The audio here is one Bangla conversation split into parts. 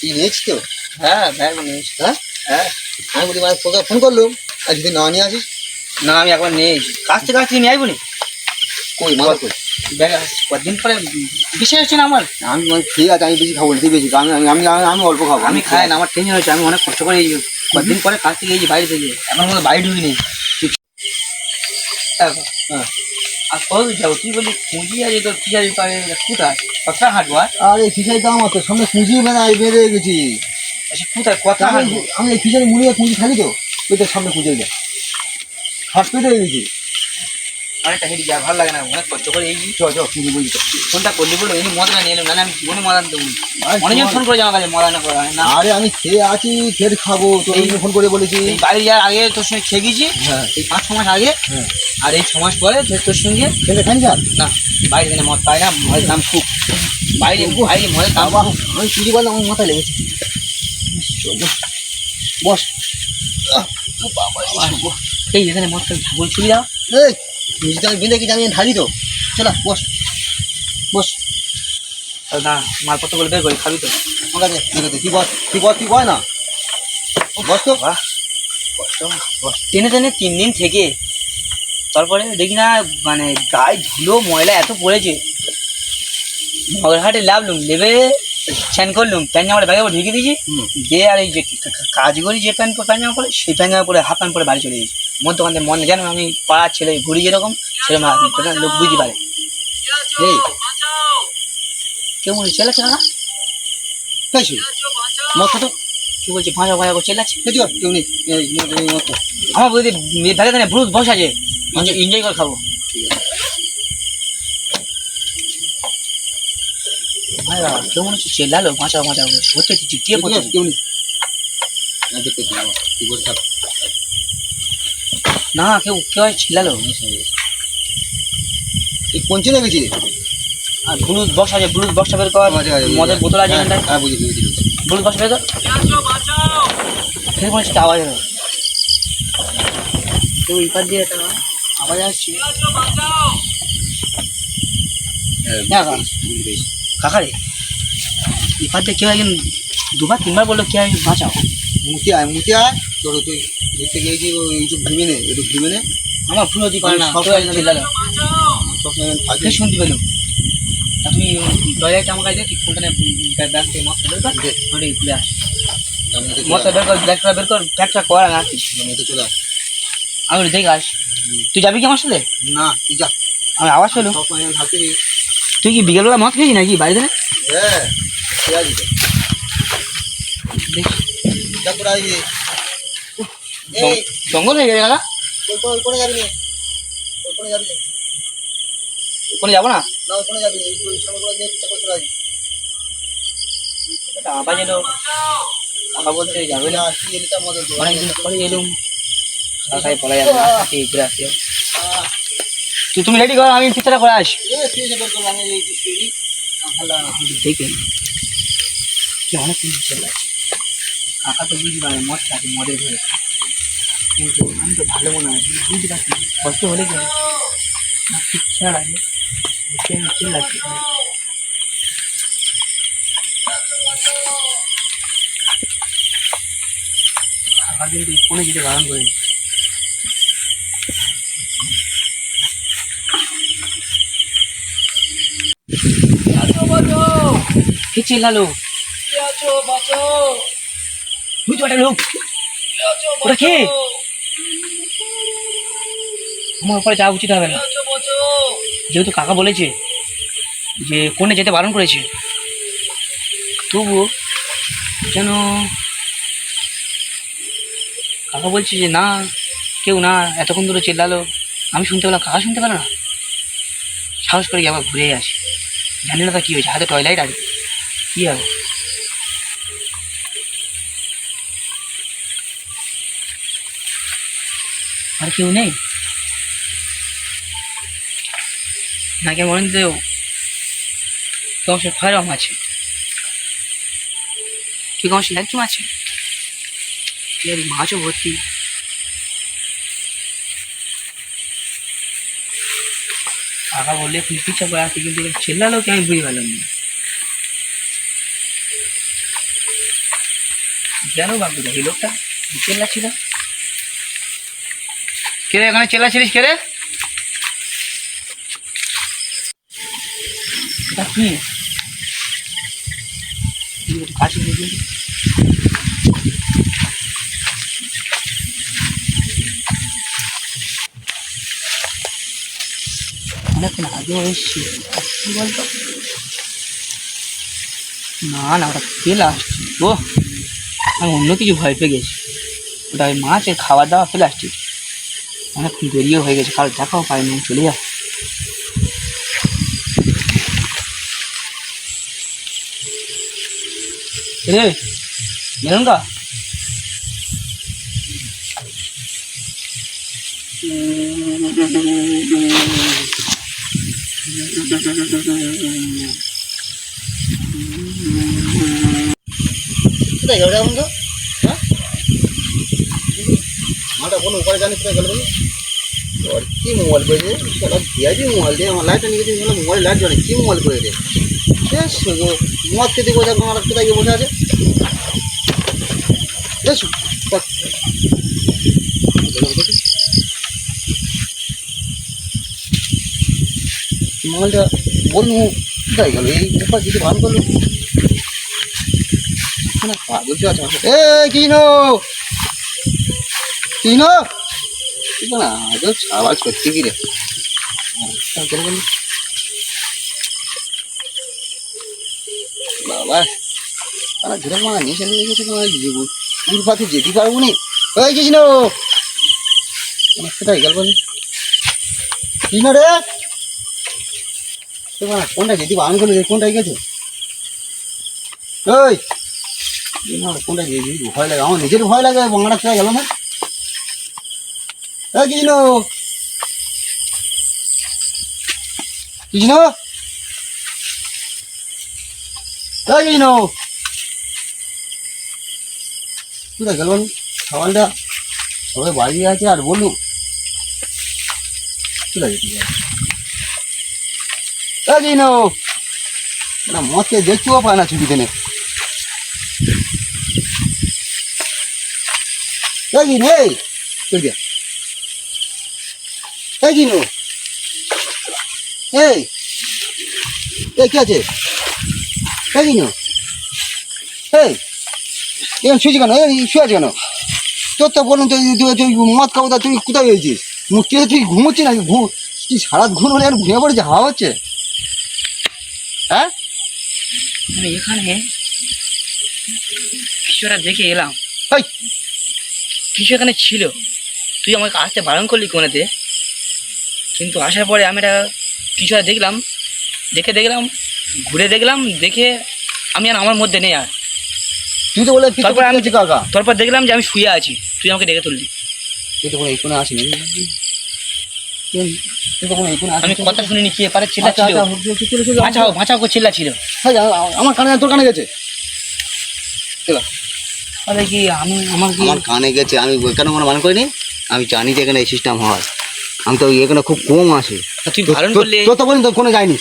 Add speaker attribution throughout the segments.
Speaker 1: তুই নিয়েছিস তো?
Speaker 2: হ্যাঁ ব্যাগ নিয়েছি।
Speaker 1: হ্যাঁ?
Speaker 2: হ্যাঁ।
Speaker 1: আমি বলি মানে তোকে ফোন করলুম। আর যদি না নিয়ে আসিস?
Speaker 2: না আমি একবার নিয়েছি। কাছতে কাছতে নিয়ে আইবো নি
Speaker 1: কই? কই
Speaker 2: ব্যাগ কদিন পরে হচ্ছে না আমার?
Speaker 1: আমি ঠিক আছে আমি বেশি খাব না তুই বেশি। আমি আমি আমি অল্প খাব
Speaker 2: আমি খাই না আমার টেনশন হয়েছে আমি অনেক কষ্ট করে কদিন পরে কাছ থেকে এই বাইরে থেকে এখন মতো বাড়ি ঢুকি নেই হ্যাঁ। আর কত যাব? তুই বলি পুঁজি আছে তোর কি আছে কোথায়? কথা হাঁটবো আর?
Speaker 1: আর এই ফিসারি দাম আছে সামনে পুঁজি বেঁধে বেড়ে গেছি।
Speaker 2: আচ্ছা, কোথায়? কথা
Speaker 1: আমি আমি ফিসারি মুড়িয়ে পুঁজি খালি তো। ওইটা সামনে পুঁজে যায়। হসপিটালে গেছি
Speaker 2: অনেকটা হেঁটে যায় ভালো লাগে না অনেক কষ্ট করে। এই
Speaker 1: চ চ পুঁজি বুঝি
Speaker 2: ফোনটা করলি বলে এই মদনা নিয়ে এলাম না আমি জীবনে দেবো
Speaker 1: আর
Speaker 2: অনেকজন ফোন করে আমার কাছে মদানা করা না।
Speaker 1: আরে আমি খেয়ে আছি ফের খাব তোর
Speaker 2: এই-
Speaker 1: ফোন করে বলেছি।
Speaker 2: বাড়ি যাওয়ার আগে তোর সঙ্গে খেয়ে গেছি।
Speaker 1: হ্যাঁ।
Speaker 2: এই পাঁচ ছ মাস আগে।
Speaker 1: হ্যাঁ।
Speaker 2: আর এই ছ মাস পরে তোর সঙ্গে
Speaker 1: খেতে খাই আর
Speaker 2: না বাইরে এখানে মদ পাই না মদের দাম খুব। বাইরে বাইরে মদের দাম
Speaker 1: বাবা আমি চুরি বললাম আমার মাথায় লেগেছে। বস।
Speaker 2: এই এখানে মদ খেলে ঠাকুর ছুরি দাও।
Speaker 1: নিজে বেঁধে গেছি আমি ঢালি তো? চলো বস বস।
Speaker 2: না মালপত্র বলে বের করি খাবি তো?
Speaker 1: আমার কাছে ঠিক আছে তুই বস তুই বস তুই বয় না। বস তো।
Speaker 2: বাহ। টেনে টেনে তিন দিন থেকে। তারপরে দেখি না মানে গায়ে ধুলো ময়লা এত পড়েছে। মগরহাটে লাভলুম লেবে স্যান করলুম প্যান্ট জামাটা ব্যাগে করে ঢুকিয়ে দিয়েছি। দিয়ে আর এই যে কাজ করি যে প্যান্ট প্যান্ট জামা পরে সেই প্যান্ট জামা পরে হাফ প্যান্ট পরে বাড়ি চলে গেছি। মন থেকে মন জানো আমি পাড়ার ছেলে ঘুরি যেরকম সেরকম লোক বুঝতে পারে।
Speaker 1: এই
Speaker 2: কেউ বলছে চেলাচ্ছে না
Speaker 1: খাইছি মত তো
Speaker 2: কি বলছে ভাঁজা ভাঁজা করে চেলাচ্ছে
Speaker 1: কেউ নেই।
Speaker 2: আমার বলতে ব্যাগে থাকে ব্রুজ বস আছে। এনজয় করে খাব ভাই বাবা, কেউ মনে হচ্ছে চেল্লালো বাঁচাও বাঁচাও সত্যি
Speaker 1: কেউ
Speaker 2: পড়ছে?
Speaker 1: নেই কেউ নেই। না
Speaker 2: কেউ কেউ চিল্লালো
Speaker 1: এই পৌঁছে না গেছি
Speaker 2: আর ব্লুজ বক্স আছে ব্লুজ বক্সটা বের কর মদের বোতল আছে
Speaker 1: হ্যাঁ বুঝি বুঝি বুঝি
Speaker 2: ব্লুজ বক্স বের কর। ফের মনে হচ্ছে আওয়াজ হলো কেউ ইপার দিয়ে একটা আওয়াজ আসছে। হ্যাঁ, কাকা।
Speaker 1: বুঝি পেয়েছি
Speaker 2: কাকারে ইপার দিয়ে কেউ একজন দুবার তিনবার বলল কে আমি বাঁচাও।
Speaker 1: মুতি আয় মুতি আয়। তোর তুই ঘুরতে গিয়েছি ওই একটু ঘুমে নে একটু ঘুমে নে।
Speaker 2: আমার ভুল হতে পারে না
Speaker 1: সব সবসময়
Speaker 2: শুনতে পেল? তা তুমি টয়লেটটা আমার কাছে তুই ফোনটা ব্যাগ থেকে মশলা বের কর। ওটা খুলে আস মশলা বের কর ব্যাগটা বের কর ব্যাগটা কর না
Speaker 1: চলে আয়।
Speaker 2: আমি দেখে আস। তুই যাবি কি আমার সাথে?
Speaker 1: না তুই যা।
Speaker 2: আমি আওয়াজ পেল
Speaker 1: থাকবি
Speaker 2: তুই কি বিকেলবেলা মদ খেয়েছি নাকি বাড়িতে?
Speaker 1: হ্যাঁ
Speaker 2: জঙ্গল হয়ে গেছে
Speaker 1: নে।
Speaker 2: ওখানে যাব না।
Speaker 1: না? ওই কোনে যাবি নে। এই তুই সামনে করে দিয়ে পিছা করে চলে আসবি।
Speaker 2: একটা আবাজ এলো বলতে যাবে না। অনেকদিন পরে এলুম। কাকাই পড়া যাবে না ঘুরে তুই তুমি রেডি করো, আমি পিকচারটা করে আসি। দেখে অনেক কিছু চলে আছে কাকা তো বুঝতে পারে, মদ খাচ্ছে মদের ঘরে কিন্তু আমি তো ভালো মনে হয় বুঝতে পারছি। কষ্ট হলে কি? না, ঠিক খেয়াল আছে। চিল লাগছে কাকা কিন্তু ফোনে যেতে বারণ করে কে চিল্লালো? তো লোক। ওটা আমার যাওয়া উচিত হবে না। যেহেতু কাকা বলেছে যে কোনে যেতে বারণ করেছে, তবুও যেন কাকা বলছে যে না, কেউ না, এতক্ষণ ধরে চিল্লালো। আমি শুনতে পেলাম, কাকা শুনতে পেল না? সাহস করে গিয়ে আবার ঘুরে আসি। জানি না তা কী হয়েছে, হাতে টয়লেট আছে কী আর কেউ নেই? নাকি মনে দেও তোমার সে ফয়রম আছে? কি তোমার সে একজন আছে মাছও ভর্তি? কাকা বললে পিছু চাপা আছে, কিন্তু চেল্লালো কি আমি বুঝতে পারলাম না? জানো বাবু এই লোকটা চেল্লা ছিল? কে রে, এখানে চেল্লা ছিলিস কে রে? কি? কাছে অনেকক্ষণ বলতো? না না, ওটা ফেলে আসছি। ও আমি অন্য কিছু ভয় পেয়ে গেছি। ওটা ওই মাছের খাবার দাওয়া ফেলে আসছি অনেকক্ষণ দেরিও হয়ে গেছে কারও দেখাও পাইনি, আমি চলে যা রে মেরঙ্গা
Speaker 1: কোথায় গেল এখন তো হ্যাঁ? মাটা কোনো উপায় জানিস কোথায় গেল ওর কি মোবাইল করেছে সারা ভিআইপি মোবাইল দিয়ে আমার লাইটটা নিয়ে গেছে মোবাইল লাইট জানে কি মোবাইল দে বেশ মদ খেতে বোঝা আমার কোথায় গিয়ে বসে আছে? বেশ মোবাইলটা বললু কোথায় গেল? এই উপায় কিছু ভালো করল? এ কিনো? কিনো? না আজও আওয়াজ করছে কি রে। বাবা তারা ঘুরে মারা নিয়ে চলে গেছে তোমার পুর পাতে যেতে পারব নি? ওই কৃষ্ণ কোথায় গেল বলি কিনো রে? তোমার কোনটা যেতে আমি করে কোনটায় গেছো? ওই ভয় লাগে? আমার নিজের ভয় লাগে, বাংলা খেয়ে গেল না? এ কৃষ্ণ কৃষ্ণ এ কোথায় গেল বলুন? সকালটা সবাই বাড়ি আছে, আর বলু। কোথায় যেতে এ না দেখতেও পায় না ছুটিতে নেই এই দিন এই কই দিয়া এই দিন এই। এই কি আছে? এই দিন এই। এরকম শুয়েছি কেন? এই শুয়ে আছে কেন? তোর তো বলুন তুই তুই তুই মদ খাব তা তুই কোথায় হয়েছিস মুখ তুই ঘুমোচ্ছিস নাকি? ঘুম কি সারা ঘুম হলে ঘুমিয়ে পড়েছে হাওয়া হচ্ছে। হ্যাঁ?
Speaker 2: এখানে কিছু একটা দেখে এলাম। কিছু এখানে ছিল। তুই আমাকে আসতে বারণ করলি কোনেতে কিন্তু আসার পরে আমি একটা কিছু একটা দেখলাম দেখে দেখলাম ঘুরে দেখলাম দেখে আমি আর আমার মধ্যে নেই আর।
Speaker 1: তুই তো বলে
Speaker 2: তারপরে আমি-
Speaker 1: কাকা?
Speaker 2: তারপর দেখলাম যে আমি শুয়ে আছি। তুই আমাকে ডেকে তুললি।
Speaker 1: তুই তো কোনো এই আসিনি।
Speaker 2: আমি কথা শুনিনি কি চিল্লা
Speaker 1: আচ্ছা
Speaker 2: ছিল
Speaker 1: আচ্ছা
Speaker 2: বাঁচাও বাঁচাও করে চিল্লা ছিল
Speaker 1: আমার কানে তোর কানে গেছে। চলো
Speaker 2: তাহলে কি আমি আমার কি
Speaker 1: আমার কানে গেছে আমি কেন মনে মনে করিনি? আমি জানি যে এখানে এই সিস্টেম হয়। আমি তো এখানে খুব কম আসে
Speaker 2: তুই বারণ করলে
Speaker 1: তোর তো বলিনি তো কোনো যায়নি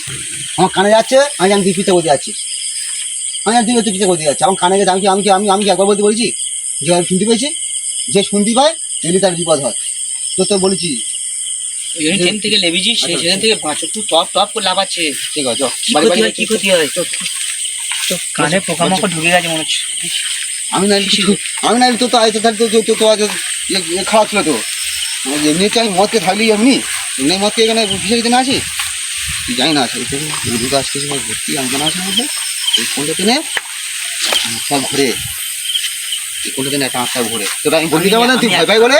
Speaker 1: আমার কানে যাচ্ছে আমি তুই পিতে বলতে যাচ্ছিস আমি জানি তুই পিতে বলতে যাচ্ছিস আমার কানে গেছে আমি কি আমি কি আমি আমি কি একবার বলতে বলেছি? যে আমি শুনতে পেয়েছি? যে শুনতে পায় এলি তার বিপদ হয়। তোর তো বলেছি।
Speaker 2: ট্রেন থেকে লেবিজি
Speaker 1: আচ্ছা,
Speaker 2: সেখান থেকে বাঁচো। তুই টপ টপ করে লাফাচ্ছে
Speaker 1: ঠিক আছে
Speaker 2: কি ক্ষতি হয় কি ক্ষতি হয়? তো কানে পোকামাকড় ঢুকে গেছে মনে হচ্ছে।
Speaker 1: আমি না কিছু আমি না তো তো আইতে থাকতো তো তো তো আজ খাওয়া ছিল তো। এমনি হচ্ছে আমি মদকে থাকলি এমনি? এমনি মদকে এখানে বিশেষ দিন আছি তুই জানি না আছে দুটো আসতে সময় ভর্তি আমি কেন আসে মধ্যে এই কোনটা টেনে সব ঘুরে। এই কোনটা টেনে একটা আটটা ঘুরে। তোরা আমি বলতে যাব না তুই ভয় পাই বলে?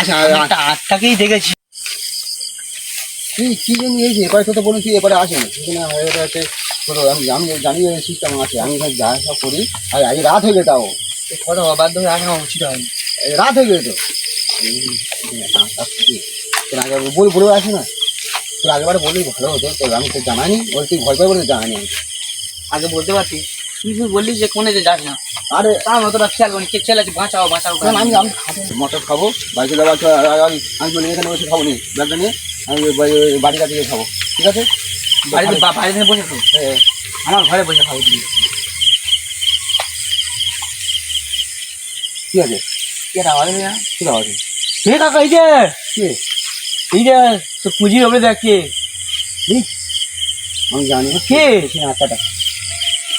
Speaker 1: আসা
Speaker 2: আমি একটা আত্মাকেই দেখেছি।
Speaker 1: তুই কি জন্য এই যে এবারে তো তো বলুন তুই এবারে আসে না সেখানে হয়ে গেছে তোর আমি আমি জানি সিস্টেম আছে। আমি যা সব করি আর আজ রাত হয়ে গেছে তাও।
Speaker 2: তো কথা অবাধ্য হয়ে আসা উচিত হয়নি।
Speaker 1: রাত হয়ে গেছে তোর আগে বল বলে আসি না? তোর আগেবারে বললেই ভালো হতো। তো আমি তো জানানি ওই তুই ভয় পাই বলে আমি।
Speaker 2: আগে বলতে পারতি। তুই শুধু বললি যে কোনে যে যাস না।
Speaker 1: আরে
Speaker 2: তার অতটা খেয়াল করি কে ছেলে আছে? বাঁচাও বাঁচাও।
Speaker 1: আমি আমি মটর খাব বাড়িতে যাব আমি আমি বলি এখানে বসে খাব নি। ব্যাগটা নিয়ে। আমি বাড়ির কাছে গিয়ে খাব। ঠিক আছে?
Speaker 2: বাড়িতে বা- বাড়িতে বসে তো
Speaker 1: হ্যাঁ,
Speaker 2: আমার ঘরে বসে খাব তুমি
Speaker 1: ঠিক আছে
Speaker 2: কে আওয়াজ নেই না
Speaker 1: ঠিক আছে
Speaker 2: হে কাকা এই যে
Speaker 1: কে
Speaker 2: এই যে তো পুঁজি হবে দেখ কে
Speaker 1: আমি জানি না
Speaker 2: কে
Speaker 1: সে আটটা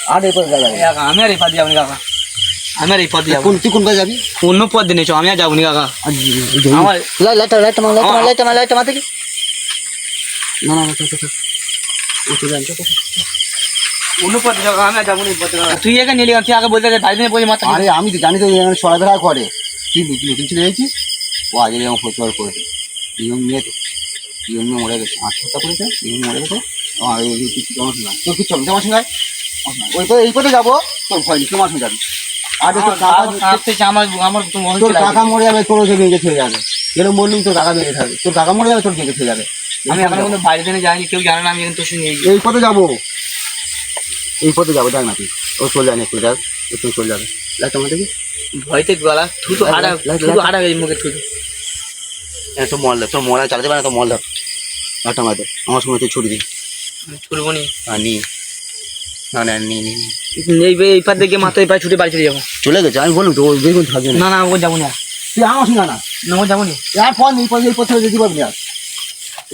Speaker 1: আর এরপর যাবে
Speaker 2: এই কাকা, আমি আর এই পথ দিয়ে যাবনি কাকা আমি আর এই পথ দিয়ে যাব
Speaker 1: কোন তুই কোন কাজে যাবি
Speaker 2: অন্য পথ দিয়ে নিয়েছো আমি আর যাবনি কাকা আমার
Speaker 1: লাইট লাইট মার লাইট
Speaker 2: আমার-
Speaker 1: লাইট মার লাইট মার দেখি না না না চল চল চল ও চলে আন চল চল, চল।
Speaker 2: অন্য পথ দিয়ে যাব আমি আর যাবনি এই পথে কাকা। তুই এখানে নিলি তুই আগে বলতে বাড়ি দিয়ে বলে মাথা
Speaker 1: আরে আমি তো জানি তো এখানে চলাফেরা করে। তুই নতুন ছেলে হয়েছিস ও আগে যেমন প্রচার করেছে ইয়ং মেয়ে তো। ইয়ং মেয়ে মরে গেছে। আত্মহত্যা করেছে ইয়ং মরে গেছে। আর সঙ্গে? তোর তোমার সঙ্গে আয়। ওই তো এই পথে যাব? তোর ভয় নেই তোমার সঙ্গে যাবি। আর তোর
Speaker 2: আমার
Speaker 1: কাকা
Speaker 2: আমার আমার
Speaker 1: তোর
Speaker 2: হচ্ছে
Speaker 1: কাকা মরে যাবে তোর ভেঙে খেয়ে যাবে। এরকম বললুম তোর কাকা ভেঙে থাকবে তোর কাকা মরে যাবে তোর খেয়ে যাবে।
Speaker 2: আমি এখন কিন্তু বাড়িতে নিয়ে যাইনি কেউ জানে না আমি কিন্তু সঙ্গে এই-
Speaker 1: এই পথে যাব এই পথে যাব দেখ না তুই ও চলে যাবে একটু যাক একটু চলে যাবে লাইট আমার দেখি
Speaker 2: ভয়তে গলা থুতু আড়া থুতু। আড়া গেছে মুখে থুতু
Speaker 1: হ্যাঁ তোর মল তোর মলা চালাতে পারে না তোর মল ধর লাইটটা মারতে আমার সময় তুই ছুটি দিই
Speaker 2: ছুটবো নি
Speaker 1: আর নি না না নি নি।
Speaker 2: এই এই পার দেখে মাথা এই পায়ে ছুটে বাড়ি চলে যাব
Speaker 1: চলে গেছে আমি বলুন তো থাকবে না
Speaker 2: না না ও যাব না
Speaker 1: তুই আমার সঙ্গে না
Speaker 2: না ও যাব নি
Speaker 1: আর ফোন এই পথে এই পথে যেতে পারবি না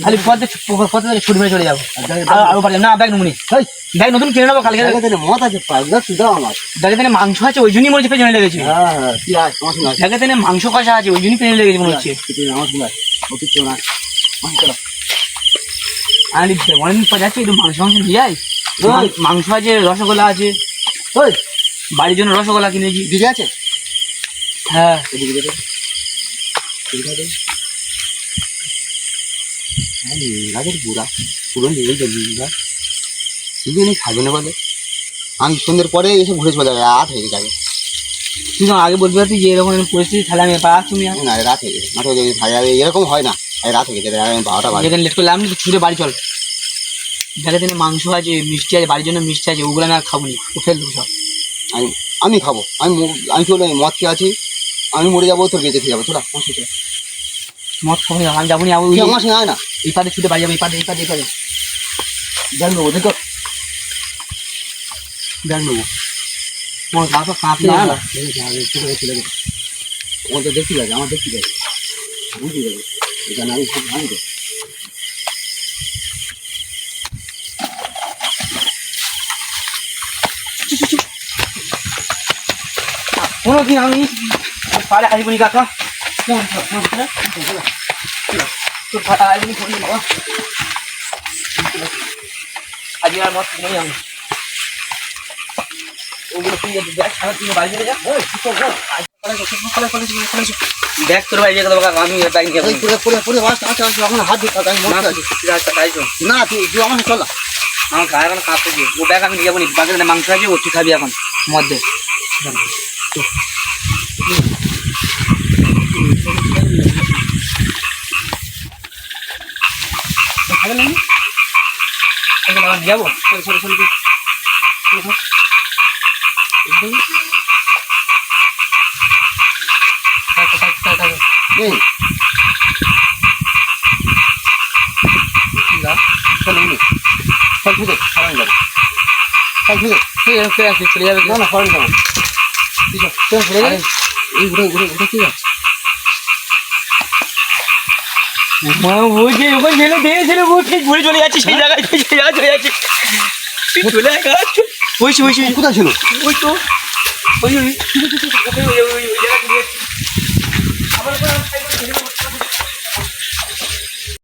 Speaker 2: খালি পথে পথে থেকে ছুটে মেরে চলে যাব।
Speaker 1: আর
Speaker 2: আরও পারলাম না ব্যাগ নুমনি ব্যাগ নতুন কিনে নেব কালকে।
Speaker 1: মত আছে আমার।
Speaker 2: ব্যাগে তেনে মাংস আছে ওই জন্যই মনে হচ্ছে পেছনে লেগেছে।
Speaker 1: হ্যাঁ হ্যাঁ
Speaker 2: ব্যাগে তেনে মাংস কষা আছে ওই জন্যই পেছনে লেগেছে মনে হচ্ছে। অনেকদিন পর যাচ্ছি একটু মাংস মাংস নিয়ে যাই।
Speaker 1: ওই।
Speaker 2: মাংস আছে রসগোল্লা আছে।
Speaker 1: ওই
Speaker 2: বাড়ির জন্য রসগোল্লা কিনেছি।
Speaker 1: দিদি আছে?
Speaker 2: হ্যাঁ।
Speaker 1: হ্যাঁ, রাগের বুড়া পুরো নিয়ে যাবি তুই এনে খাবে না বলে। আমি সন্ধ্যের পরে এসে ঘুরে চলে যাবে রাত হয়ে যাবে।
Speaker 2: তুই তো আগে বলবি তুই যে এরকম পরিস্থিতি তাহলে আমি পাস তুমি
Speaker 1: না রাত হয়ে হয়ে যাবে ভাই যাবে এরকম হয় না। রাত হয়ে গেছে আমি বারোটা বাজে।
Speaker 2: লেট করলে আমি ছুটে বাড়ি চল। দেখে তিনি মাংস আছে মিষ্টি আছে বাড়ির জন্য মিষ্টি আছে ওগুলো আমি আর খাব নি। ও ফেল দেবো সব।
Speaker 1: আমি আমি খাব। আমি আমি চলে মদ খেয়ে আছি? আমি মরে যাব তোর বেঁচে খেয়ে যাব তোরা
Speaker 2: মদ খাব আমি যাব নি
Speaker 1: আমার সঙ্গে আয় না।
Speaker 2: এই পাতে ছুটে বাড়ি যাব এই পাতে এই পাতে এই পাতে
Speaker 1: দেখ নেব দেখো। দেখ নেব
Speaker 2: মোর গা তো কাঁপতে
Speaker 1: না চলে চলে যাবে চলে তো দেখতে যাবে আমার দেখতে যাবে বুঝতে এখানে আমি খুব ভাঙবে
Speaker 2: কোনোদিন আমি পাড়ে আসব নি? কাকা আজকে আর মত নেই আমি দেখ সারা তুমি আমি ব্যাগ নিয়ে
Speaker 1: পুরো পুরো পুরো এখন হাত
Speaker 2: যাব
Speaker 1: না তুই আমার
Speaker 2: এখন ও ব্যাগ আমি যাব নি বাজারে মাংস আছে ও তুই খাবি এখন মধ্যে যাবো চল চল চল
Speaker 1: এই চল উনি চল খুঁজে সবাই যাবে চল খুঁজে
Speaker 2: চলে যাবে
Speaker 1: না না সবাই যাবো
Speaker 2: চল চলে যাবে
Speaker 1: এই ঘুরে ঘুরে ঘুরে কি আছে
Speaker 2: মা বলছে ওখানে ছেলে দিয়েছিল ঠিক ঘুরে চলে যাচ্ছে সেই জায়গায় সেই জায়গায় চলে যাচ্ছে তুই চলে গেছে বসে ওই
Speaker 1: কোথায় ছিল
Speaker 2: ওই তো ওই ওই